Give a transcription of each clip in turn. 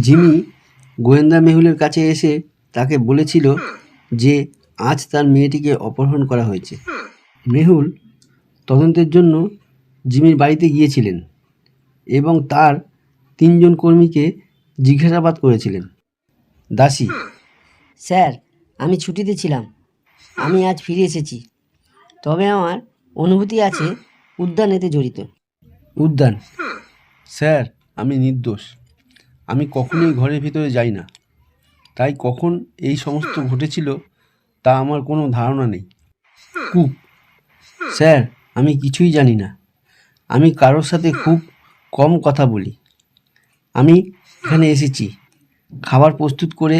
Jimmy গোয়েন্দা মেহুলের কাছে এসে তাকে বলেছিল যে আজ তার মেয়েটিকে অপহরণ করা হয়েছে। মেহুল তদন্তের জন্য জিমির বাড়িতে গিয়েছিলেন এবং তার তিনজন কর্মীকে জিজ্ঞাসাবাদ করেছিলেন। দাসী স্যার আমি ছুটিতে ছিলাম। আমি আজ ফিরে এসেছি। তবে আমার অনুভূতি আছে উদ্যান এতে জড়িত। উদ্যান স্যার আমি নির্দোষ। আমি কখনোই ঘরের ভিতরে যাই না। তাই কখন এই সমস্ত ঘটেছিল তা আমার কোনো ধারণা নেই। কুক স্যার, আমি কিছুই জানি না। আমি কারোর সাথে খুব কম কথা বলি। আমি এখানে এসেছি, খাবার প্রস্তুত করে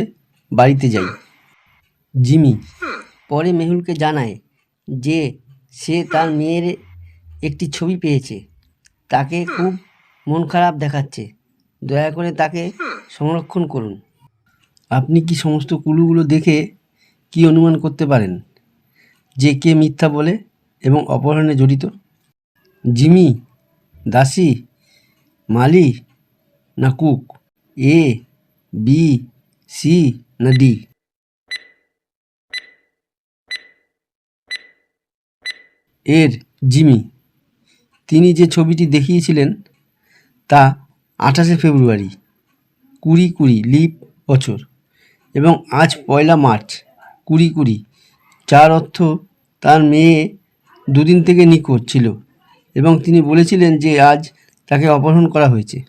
বাড়িতে যাই। জিমি, পরে মেহুলকে জানায় যে সে তার মেয়ের একটি ছবি পেয়েছে। তাকে খুব মন খারাপ দেখাচ্ছে। দয়া করে তাকে সংরক্ষণ করুন। আপনি কি সমস্ত কুলুগুলো দেখে কি অনুমান করতে পারেন? যে কে মিথ্যা বলে এবং অপহরণে জড়িত? জিমি দাসী মালি না কুক? এ বি সি না ডি? এর জিমি। তিনি যে ছবিটি দেখিয়েছিলেন তা আঠাশে ফেব্রুয়ারি। কুড়ি কুড়ি লিপ বছর। এবং আজ পয়লা মার্চ। কুড়ি কুড়ি। যার অর্থ তার মেয়ে দুদিন থেকে নিখোঁজ ছিল। এবং তিনি বলেছিলেন যে আজ তাকে অপহরণ করা হয়েছে।